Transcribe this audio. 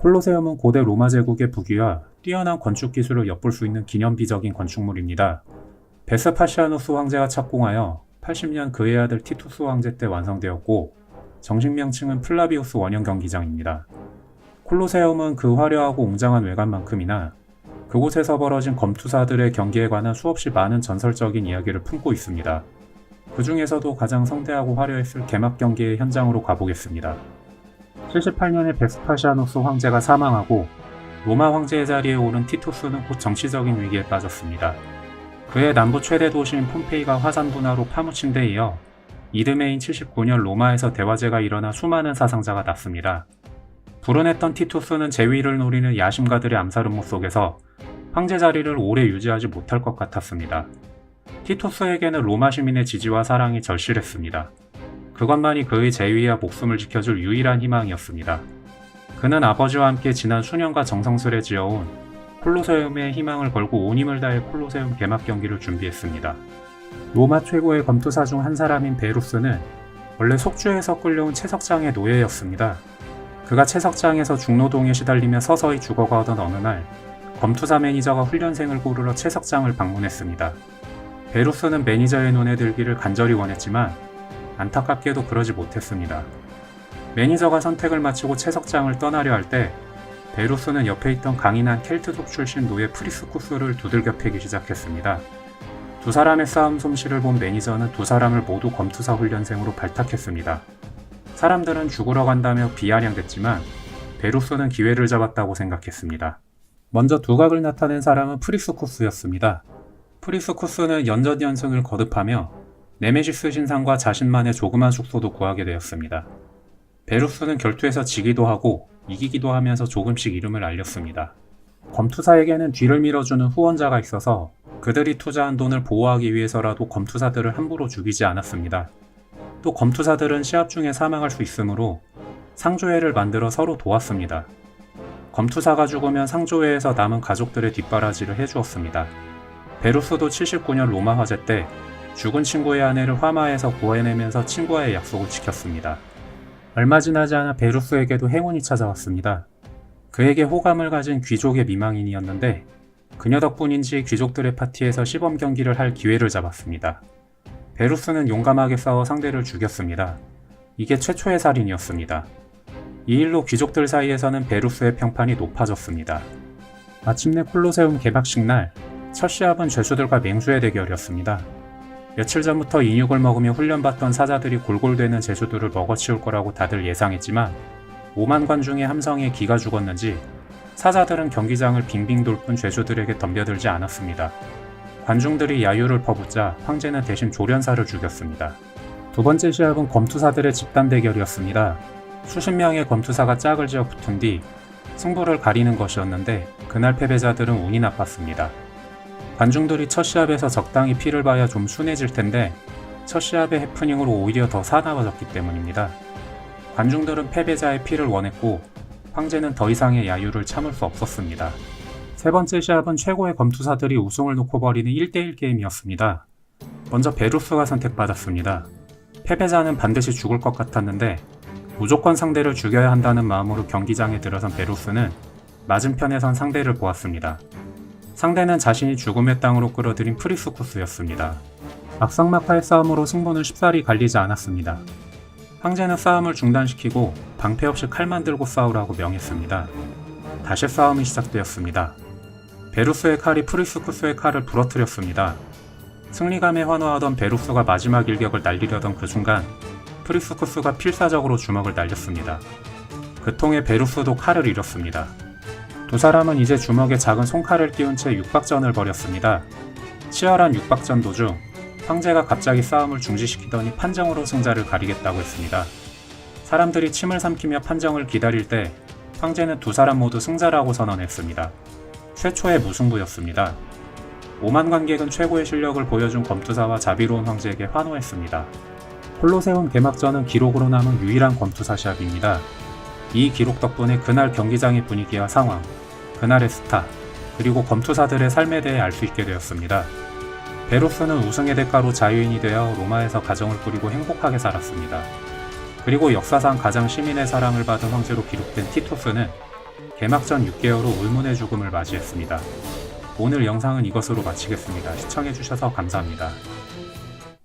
콜로세움은 고대 로마 제국의 부귀와 뛰어난 건축 기술을 엿볼 수 있는 기념비적인 건축물입니다. 베스파시아누스 황제가 착공하여 80년 그의 아들 티투스 황제 때 완성되었고 정식 명칭은 플라비우스 원형 경기장입니다. 콜로세움은 그 화려하고 웅장한 외관만큼이나 그곳에서 벌어진 검투사들의 경기에 관한 수없이 많은 전설적인 이야기를 품고 있습니다. 그 중에서도 가장 성대하고 화려했을 개막 경기의 현장으로 가보겠습니다. 78년에 베스파시아누스 황제가 사망하고 로마 황제의 자리에 오른 티투스는 곧 정치적인 위기에 빠졌습니다. 그의 남부 최대 도시인 폼페이가 화산 분화로 파묻힌 데 이어 이듬해인 79년 로마에서 대화제가 일어나 수많은 사상자가 났습니다. 불운했던 티투스는 재위를 노리는 야심가들의 암살 음모 속에서 황제 자리를 오래 유지하지 못할 것 같았습니다. 티투스에게는 로마 시민의 지지와 사랑이 절실했습니다. 그것만이 그의 재위와 목숨을 지켜줄 유일한 희망이었습니다. 그는 아버지와 함께 지난 수년과 정성스레 지어온 콜로세움의 희망을 걸고 온 힘을 다해 콜로세움 개막 경기를 준비했습니다. 로마 최고의 검투사 중 한 사람인 베루스는 원래 속주에서 끌려온 채석장의 노예였습니다. 그가 채석장에서 중노동에 시달리며 서서히 죽어가던 어느 날 검투사 매니저가 훈련생을 고르러 채석장을 방문했습니다. 베루스는 매니저의 눈에 들기를 간절히 원했지만 안타깝게도 그러지 못했습니다. 매니저가 선택을 마치고 채석장을 떠나려 할 때 베루스는 옆에 있던 강인한 켈트족 출신 노예 프리스쿠스를 두들겨 패기 시작했습니다. 두 사람의 싸움 솜씨를 본 매니저는 두 사람을 모두 검투사 훈련생으로 발탁했습니다. 사람들은 죽으러 간다며 비아냥댔지만 베루스는 기회를 잡았다고 생각했습니다. 먼저 두각을 나타낸 사람은 프리스쿠스였습니다. 프리스쿠스는 연전 연승을 거듭하며 네메시스 신상과 자신만의 조그만 숙소도 구하게 되었습니다. 베루스는 결투에서 지기도 하고 이기기도 하면서 조금씩 이름을 알렸습니다. 검투사에게는 뒤를 밀어주는 후원자가 있어서 그들이 투자한 돈을 보호하기 위해서라도 검투사들을 함부로 죽이지 않았습니다. 또 검투사들은 시합 중에 사망할 수 있으므로 상조회를 만들어 서로 도왔습니다. 검투사가 죽으면 상조회에서 남은 가족들의 뒷바라지를 해주었습니다. 베루스도 79년 로마 화재 때 죽은 친구의 아내를 화마에서 구해내면서 친구와의 약속을 지켰습니다. 얼마 지나지 않아 베루스에게도 행운이 찾아왔습니다. 그에게 호감을 가진 귀족의 미망인이었는데 그녀 덕분인지 귀족들의 파티에서 시범 경기를 할 기회를 잡았습니다. 베루스는 용감하게 싸워 상대를 죽였습니다. 이게 최초의 살인이었습니다. 이 일로 귀족들 사이에서는 베루스의 평판이 높아졌습니다. 마침내 콜로세움 개막식 날, 첫 시합은 죄수들과 맹수의 대결이었습니다. 며칠 전부터 인육을 먹으며 훈련받던 사자들이 골골대는 죄수들을 먹어치울 거라고 다들 예상했지만 5만 관중의 함성에 기가 죽었는지 사자들은 경기장을 빙빙 돌 뿐 죄수들에게 덤벼들지 않았습니다. 관중들이 야유를 퍼붓자 황제는 대신 조련사를 죽였습니다. 두 번째 시합은 검투사들의 집단 대결이었습니다. 수십 명의 검투사가 짝을 지어 붙은 뒤 승부를 가리는 것이었는데 그날 패배자들은 운이 나빴습니다. 관중들이 첫 시합에서 적당히 피를 봐야 좀 순해질 텐데 첫 시합의 해프닝으로 오히려 더 사나워졌기 때문입니다. 관중들은 패배자의 피를 원했고 황제는 더 이상의 야유를 참을 수 없었습니다. 세 번째 시합은 최고의 검투사들이 우승을 놓고 벌이는 1대1 게임이었습니다. 먼저 베루스가 선택받았습니다. 패배자는 반드시 죽을 것 같았는데 무조건 상대를 죽여야 한다는 마음으로 경기장에 들어선 베루스는 맞은편에선 상대를 보았습니다. 상대는 자신이 죽음의 땅으로 끌어들인 프리스쿠스였습니다. 막상막하의 싸움으로 승부는 쉽사리 갈리지 않았습니다. 황제는 싸움을 중단시키고 방패 없이 칼만 들고 싸우라고 명했습니다. 다시 싸움이 시작되었습니다. 베루스의 칼이 프리스쿠스의 칼을 부러뜨렸습니다. 승리감에 환호하던 베루스가 마지막 일격을 날리려던 그 순간 프리스쿠스가 필사적으로 주먹을 날렸습니다. 그 통에 베루스도 칼을 잃었습니다. 두 사람은 이제 주먹에 작은 손칼을 끼운 채 육박전을 벌였습니다. 치열한 육박전 도중 황제가 갑자기 싸움을 중지시키더니 판정으로 승자를 가리겠다고 했습니다. 사람들이 침을 삼키며 판정을 기다릴 때 황제는 두 사람 모두 승자라고 선언했습니다. 최초의 무승부였습니다. 5만 관객은 최고의 실력을 보여준 검투사와 자비로운 황제에게 환호했습니다. 콜로세움 개막전은 기록으로 남은 유일한 검투사 시합입니다. 이 기록 덕분에 그날 경기장의 분위기와 상황, 그날의 스타, 그리고 검투사들의 삶에 대해 알 수 있게 되었습니다. 베로스는 우승의 대가로 자유인이 되어 로마에서 가정을 꾸리고 행복하게 살았습니다. 그리고 역사상 가장 시민의 사랑을 받은 황제로 기록된 티토스는 개막 전 6개월 후 울문의 죽음을 맞이했습니다. 오늘 영상은 이것으로 마치겠습니다. 시청해주셔서 감사합니다.